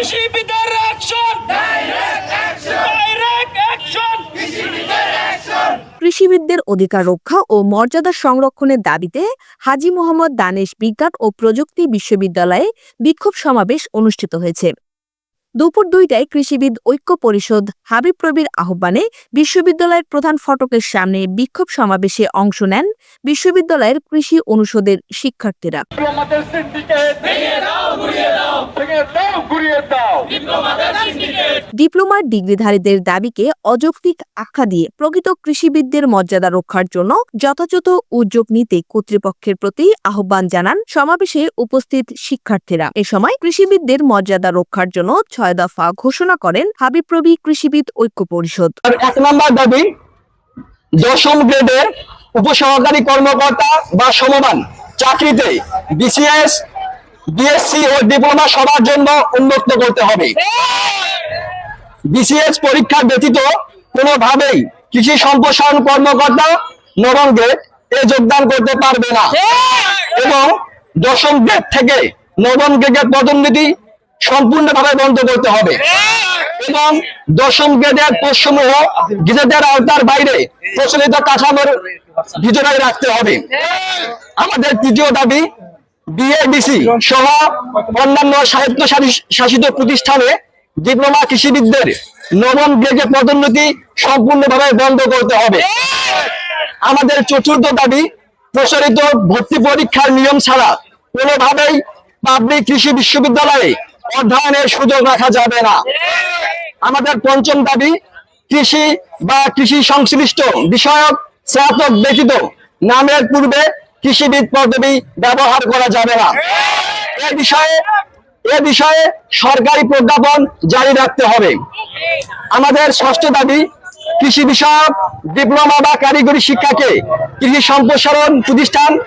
Action action কৃষিবিদদের অধিকার রক্ষা ও মর্যাদা সংরক্ষণের দাবিতে হাজী মোহাম্মদ দানেশ বিজ্ঞান ও প্রযুক্তি বিশ্ববিদ্যালয়ে বিক্ষোভ সমাবেশ অনুষ্ঠিত হয়েছে। দুপুর দুইটায় কৃষিবিদ ঐক্য পরিষদ হাবিব প্রবীর আহ্বানে বিশ্ববিদ্যালয়ের প্রধান ফটকের সামনে বিক্ষোভ সমাবেশে অংশ নেন বিশ্ববিদ্যালয়ের কৃষি অনুষদের শিক্ষার্থীরা আমাদের সিন্ডিকেট ভেঙে দাও ঘুরিয়ে দাও ভেঙে দাও। ডিপ্লোমার ডিগ্রিধারীদের দাবিকে অযৌক্তিক আখ্যা দিয়ে প্রকৃত কৃষিবিদদের মর্যাদা রক্ষার জন্য যথাযথ উদ্যোগ নিতে কর্তৃপক্ষের প্রতি আহ্বান জানান সমাবেশে উপস্থিত শিক্ষার্থীরা। এ সময় কৃষিবিদদের মর্যাদা রক্ষার জন্য ছয় দফা ঘোষণা করেন হাবিপ্রবি কৃষিবিদ ঐক্য পরিষদ। এক নম্বর দাবি দশম গ্রেডের উপসহকারী কর্মকর্তা বা সমমান চাকরিতে বিসিএস বিএসসি ও ডিপ্লোমা সবার জন্য উন্মুক্ত করতে হবে। বিসিএস পরীক্ষা ব্যতীত কোনোভাবেই কৃষি সম্প্রসারণ কর্মকর্তা নবম গ্রেড এ যোগদান করতে পারবে না। এবং দশম গ্রেড থেকে নবম গ্রেডের পদোন্নতি সম্পূর্ণভাবে বন্ধ করতে হবে। এবং দশম গ্রেডের পোস্টসমূহ গিজেটের আওতার বাইরে প্রচলিত কাঠামোর ভিতরে রাখতে হবে। আমাদের তৃতীয় দাবি বিএডিসি সহ অন্যান্য শাসিত প্রতিষ্ঠানে ডিপ্লোমা কৃষিবিদদের নবম গ্রেডের পদোন্নতি সম্পূর্ণভাবে বন্ধ করতে হবে। আমাদের চতুর্থ দাবি প্রচলিত ভর্তি পরীক্ষার নিয়ম ছাড়া কোনোভাবেই পাবলিক কৃষি বিশ্ববিদ্যালয়ে অধ্যয়নের সুযোগ রাখা যাবে না। আমাদের পঞ্চম দাবি, কৃষি বা কৃষি সংশ্লিষ্ট বিষয়ক স্নাতক ব্যতীত নামের পূর্বে কৃষিবিদ পদবি ব্যবহার করা যাবে না। এ বিষয়ে এ বিষয়ে সরকারি প্রজ্ঞাপন জারি রাখতে হবে। আমাদের ষষ্ঠ দাবি, কৃষি বিষয়ক ডিপ্লোমা বা কারিগরি শিক্ষাকে কৃষি সম্প্রসারণ প্রতিষ্ঠান,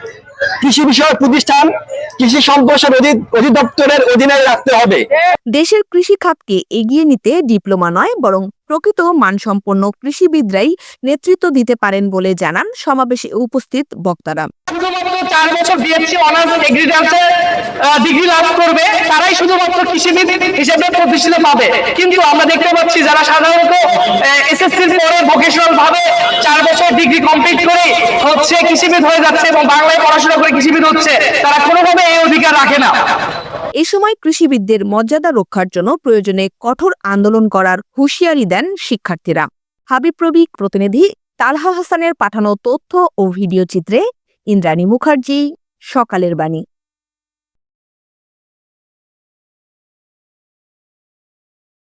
কৃষি বিষয়ক প্রতিষ্ঠান, কৃষি সম্প্রসারণ অধি- অধিদপ্তরের অধীনে রাখতে হবে। দেশের কৃষি খাতকে এগিয়ে নিতে ডিপ্লোমা নয়, বরং প্রকৃত মানসম্পন্ন কৃষিবিদরাই নেতৃত্ব দিতে পারেন বলে জানান সমাবেশে উপস্থিত বক্তারা। চার বছর বিএসসি অনার্স এগ্রিকালচার ডিগ্রি লাভ করবে, তারাই শুধুমাত্র কৃষিবিদ হিসেবে প্রতিষ্ঠিত পাবে। কিন্তু আমরা দেখতে পাচ্ছি যারা সাধারণত এসএসসির পরে ভোকেশনাল ভাবে চার বছর ডিগ্রি কমপ্লিট করে হচ্ছে কৃষিবিদ হয়ে যাচ্ছে এবং বাংলায় পড়াশোনা করে কৃষিবিদ হচ্ছে, তারা কোনোভাবে এই অধিকার রাখে না। এ সময় কৃষিবিদদের মর্যাদা রক্ষার জন্য প্রয়োজনে কঠোর আন্দোলন করার হুঁশিয়ারি দেন শিক্ষার্থীরা। হাবিপ্রবি প্রতিনিধি, তালহা হাসানের পাঠানো তথ্য ও ভিডিও চিত্রে ইন্দ্রাণী মুখার্জি, সকালের বাণী।